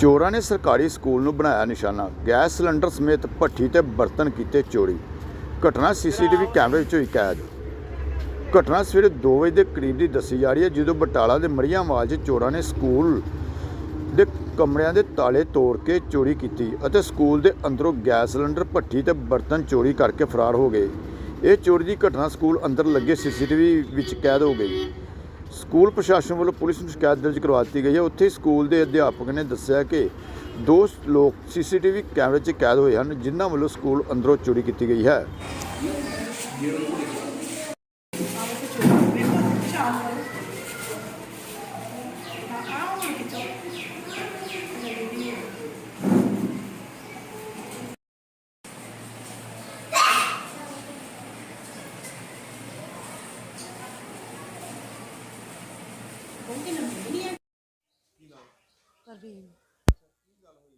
ਚੋਰਾਂ ਨੇ ਸਰਕਾਰੀ ਸਕੂਲ ਨੂੰ ਬਣਾਇਆ ਨਿਸ਼ਾਨਾ। ਗੈਸ ਸਿਲੰਡਰ ਸਮੇਤ ਭੱਠੀ ਤੇ ਬਰਤਨ ਕੀਤੇ ਚੋਰੀ। ਘਟਨਾ ਸੀਸੀਟੀਵੀ ਕੈਮਰੇ ਵਿੱਚ ਹੋਈ ਕੈਦ ਘਟਨਾ ਸਵੇਰੇ 2 ਵਜੇ ਦੇ ਕਰੀਬ ਦੀ ਦੱਸੀ ਜਾ ਰਹੀ ਹੈ, ਜਦੋਂ ਬਟਾਲਾ ਦੇ ਮਰੀਆਂਵਾਲ 'ਚ ਚੋਰਾਂ ਨੇ ਸਕੂਲ ਦੇ ਕਮਰਿਆਂ ਦੇ ਤਾਲੇ ਤੋੜ ਕੇ ਚੋਰੀ ਕੀਤੀ ਅਤੇ ਸਕੂਲ ਦੇ ਅੰਦਰੋਂ ਗੈਸ ਸਿਲੰਡਰ, ਭੱਠੀ ਤੇ ਬਰਤਨ ਚੋਰੀ ਕਰਕੇ ਫਰਾਰ ਹੋ ਗਏ। ਇਹ ਚੋਰੀ ਦੀ ਘਟਨਾ ਸਕੂਲ ਅੰਦਰ ਲੱਗੇ ਸੀਸੀਟੀਵੀ ਵਿੱਚ ਕੈਦ ਹੋ ਗਈ। ਸਕੂਲ ਪ੍ਰਸ਼ਾਸਨ ਵੱਲੋਂ ਪੁਲਿਸ ਨੂੰ ਸ਼ਿਕਾਇਤ ਦਰਜ ਕਰਵਾ ਦਿੱਤੀ ਗਈ ਹੈ। ਉੱਥੇ ਸਕੂਲ ਦੇ ਅਧਿਆਪਕ ਨੇ ਦੱਸਿਆ ਕਿ ਦੋ ਲੋਕ ਸੀਸੀਟੀਵੀ ਕੈਮਰੇ 'ਚ ਕੈਦ ਹੋਏ ਹਨ, ਜਿਨ੍ਹਾਂ ਵੱਲੋਂ ਸਕੂਲ ਅੰਦਰੋਂ ਚੋਰੀ ਕੀਤੀ ਗਈ ਹੈ। ਪਰਵੀਨ,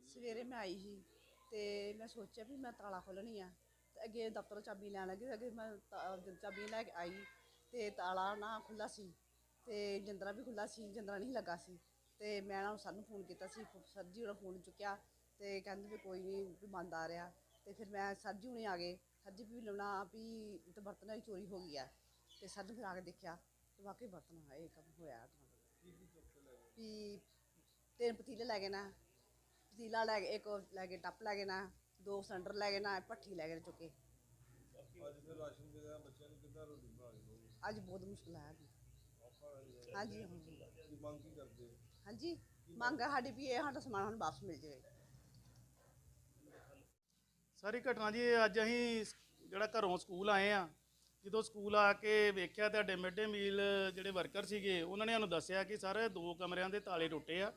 ਸਵੇਰੇ ਮੈਂ ਆਈ ਸੀ ਤੇ ਮੈਂ ਸੋਚਿਆ ਵੀ ਮੈਂ ਤਾਲਾ ਖੋਲਣੀ ਆ। ਤੇ ਅੱਗੇ ਦਫ਼ਤਰੋਂ ਚਾਬੀ ਲੈਣ ਲੱਗੀ ਅੱਗੇ ਮੈਂ ਤਾ- ਚਾਬੀ ਲੈ ਕੇ ਆਈ ਤੇ ਤਾਲਾ ਨਾ ਖੁੱਲਾ ਸੀ ਤੇ ਜਿੰਦਰਾ ਵੀ ਖੁੱਲਾ ਸੀ, ਜੰਦਰਾ ਨਹੀਂ ਲੱਗਾ ਸੀ। ਤੇ ਮੈਂ ਨਾ ਸਰ ਨੂੰ ਫੋਨ ਕੀਤਾ ਸੀ ਸਰ ਜੀ ਉਹਦਾ ਫੋਨ ਚੁੱਕਿਆ ਤੇ ਕਹਿੰਦੇ ਵੀ ਕੋਈ ਨਹੀਂ, ਵੀ ਬੰਦ ਆ ਰਿਹਾ। ਤੇ ਫਿਰ ਮੈਂ ਸਰ ਜੀ ਹੁਣੇ ਆ ਗਏ, ਸਰ ਜੀ ਵੀ ਲਾਉਣਾ ਵੀ ਤੇ ਬਰਤਨਾਂ ਦੀ ਚੋਰੀ ਹੋ ਗਈ ਆ। ਤੇ ਸਰ ਨੇ ਫਿਰ ਆ ਕੇ ਦੇਖਿਆ ਤੇ ਵਾਕਈ ਬਰਤਨ ਹੋਇਆ ਇਹ ਕੰਮ ਹੋਇਆ। ਵੀ ਤਿੰਨ ਪਤੀਲੇ ਲੈ ਗਏ ਨਾ, ਪਤੀਲਾ ਲੈ ਗਏ ਇੱਕ ਉਹ ਲੈ ਗਏ ਟੱਪ ਲੈ ਗਏ ਨਾ, ਦੋ ਸਿਲੰਡਰ ਲੈ ਗਏ ਨਾ, ਭੱਠੀ ਲੈ ਗਏ ਚੁੱਕੇ। ਅੱਜ ਬਹੁਤ ਮੁਸ਼ਕਿਲ ਹੈ ਹਾਂਜੀ ਹਾਂਜੀ। ਹਾਂਜੀ, ਮੰਗ ਆ ਸਾਡੀ ਵੀ ਇਹ ਸਾਡਾ ਸਮਾਨ ਸਾਨੂੰ ਵਾਪਸ ਮਿਲ ਜਾਵੇ। ਸਾਰੀ ਘਟਨਾ ਜੀ, ਅੱਜ ਅਸੀਂ ਜਿਹੜਾ ਘਰੋਂ ਸਕੂਲ ਆਏ ਆ ਜਦੋਂ ਸਕੂਲ ਆ ਕੇ ਵੇਖਿਆ ਤੁਹਾਡੇ ਮਿਡ ਡੇ ਮੀਲ ਜਿਹੜੇ ਵਰਕਰ ਸੀਗੇ, ਉਹਨਾਂ ਨੇ ਸਾਨੂੰ ਦੱਸਿਆ ਕਿ ਸਰ ਦੋ ਕਮਰਿਆਂ ਦੇ ਤਾਲੇ ਟੁੱਟੇ ਆ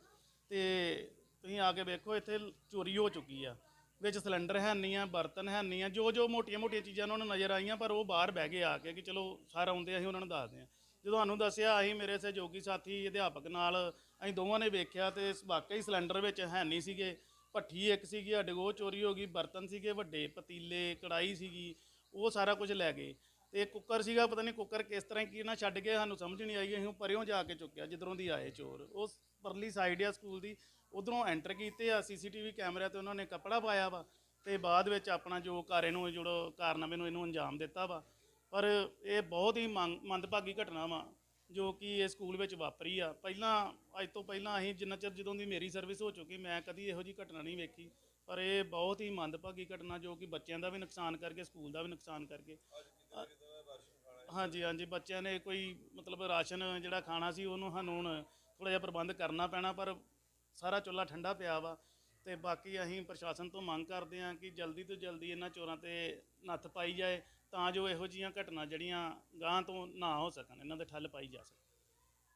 ਤੇ ਤੁਸੀਂ ਆ ਕੇ ਵੇਖੋ, ਇੱਥੇ ਚੋਰੀ ਹੋ ਚੁੱਕੀ ਆ। ਵਿੱਚ ਸਿਲੰਡਰ ਹੈ ਨਹੀਂ ਆ, ਬਰਤਨ ਹੈ ਨਹੀਂ ਆ ਜੋ ਜੋ ਮੋਟੀਆਂ ਮੋਟੀਆਂ ਚੀਜ਼ਾਂ ਉਹਨਾਂ ਨੂੰ ਨਜ਼ਰ ਆਈਆਂ, ਪਰ ਉਹ ਬਾਹਰ ਬਹਿ ਗਏ ਆ ਕੇ ਕਿ ਚਲੋ ਸਰ ਆਉਂਦੇ ਅਸੀਂ ਉਹਨਾਂ ਨੂੰ ਦੱਸਦੇ ਆ ਜਦੋਂ ਸਾਨੂੰ ਦੱਸਿਆ, ਅਸੀਂ ਮੇਰੇ ਸਹਿਯੋਗੀ ਸਾਥੀ, ਅਧਿਆਪਕ ਨਾਲ ਅਸੀਂ ਦੋਵਾਂ ਨੇ ਵੇਖਿਆ ਤੇ ਵਾਕਈ ਸਿਲੰਡਰ ਵਿੱਚ ਹੈ ਨਹੀਂ ਸੀਗੇ। ਭੱਠੀ ਇੱਕ ਸੀਗੀ, ਸਾਡੇ ਕੋਲ ਚੋਰੀ ਹੋ ਗਈ, ਬਰਤਨ ਸੀਗੇ ਵੱਡੇ, ਪਤੀਲੇ ਕੜਾਈ ਸੀਗੀ, ਉਹ ਸਾਰਾ ਕੁਝ ਲੈ ਗਏ। ਤੇ ਕੁੱਕਰ ਸੀਗਾ, ਪਤਾ ਨਹੀਂ ਕੁੱਕਰ ਕਿਸ ਤਰ੍ਹਾਂ ਕੀ ਨਾ ਛੱਡ ਗਏ ਸਾਨੂੰ ਸਮਝ ਨਹੀਂ ਆਈ, ਅਸੀਂ ਉਹ ਪਰਿਓਂ ਜਾ ਕੇ ਚੁੱਕਿਆ, ਜਿੱਧਰੋਂ ਦੀ ਆਏ ਚੋਰ। ਉਸ ਪਰਲੀ ਸਾਈਡ ਆ ਸਕੂਲ ਦੀ, ਉਧਰੋਂ ਐਂਟਰ ਕੀਤੇ ਆ ਸੀਸੀਟੀਵੀ ਕੈਮਰਾ ਤੇ ਉਹਨਾਂ ਨੇ ਕੱਪੜਾ ਪਾਇਆ ਵਾ ਤੇ ਬਾਅਦ ਵਿੱਚ ਆਪਣਾ ਜੋ ਕਾਰੇ ਨੂੰ ਜਿਹੜਾ ਕਾਰਨਾਮੇ ਨੂੰ ਇਹਨੂੰ ਅੰਜਾਮ ਦਿੱਤਾ ਵਾ। ਪਰ ਇਹ ਬਹੁਤ ਹੀ ਮੰਗ- ਮੰਦਭਾਗੀ ਘਟਨਾ ਵਾ। ਜੋ ਕਿ ਇਹ ਸਕੂਲ ਵਿੱਚ ਵਾਪਰੀ ਆ। ਪਹਿਲਾਂ ਅੱਜ ਤੋਂ ਪਹਿਲਾਂ ਅਸੀਂ ਜਿੰਨਾ ਚਿਰ ਜਦੋਂ ਦੀ ਮੇਰੀ ਸਰਵਿਸ ਹੋ ਚੁੱਕੀ ਮੈਂ ਕਦੀ ਇਹੋ ਜੀ ਘਟਨਾ ਨਹੀਂ ਵੇਖੀ। ਪਰ ਇਹ ਬਹੁਤ ਹੀ ਮੰਦਭਾਗੀ ਘਟਨਾ ਜੋ ਕਿ ਬੱਚਿਆਂ ਦਾ ਵੀ ਨੁਕਸਾਨ ਕਰਕੇ ਸਕੂਲ ਦਾ ਵੀ ਨੁਕਸਾਨ ਕਰਕੇ। ਹਾਂਜੀ ਹਾਂਜੀ ਬੱਚਿਆਂ ਨੇ ਕੋਈ ਮਤਲਬ ਰਾਸ਼ਨ ਜਿਹੜਾ ਖਾਣਾ ਸੀ ਉਹਨੂੰ ਸਾਨੂੰ ਹੁਣ ਥੋੜਾ ਜਿਹਾ ਪ੍ਰਬੰਧ ਕਰਨਾ ਪੈਣਾ ਪਰ ਸਾਰਾ ਚੁੱਲ੍ਹਾ ਠੰਡਾ ਪਿਆ ਵਾ। ਤੇ ਬਾਕੀ ਅਸੀਂ ਪ੍ਰਸ਼ਾਸਨ ਤੋਂ ਮੰਗ ਕਰਦੇ ਹਾਂ ਕਿ ਜਲਦੀ ਤੋਂ ਜਲਦੀ ਇਹਨਾਂ ਚੋਰਾਂ ਤੇ ਨੱਥ ਪਾਈ ਜਾਏ। ਤਾਂ ਜੋ ਇਹੋ ਜਿਹੀਆਂ ਘਟਨਾ ਜਿਹੜੀਆਂ ਗਾਂ ਤੋਂ ਨਾ ਹੋ ਸਕਣ, ਇਹਨਾਂ ਦੇ ਠੱਲ ਪਾਈ ਜਾ ਸਕੇ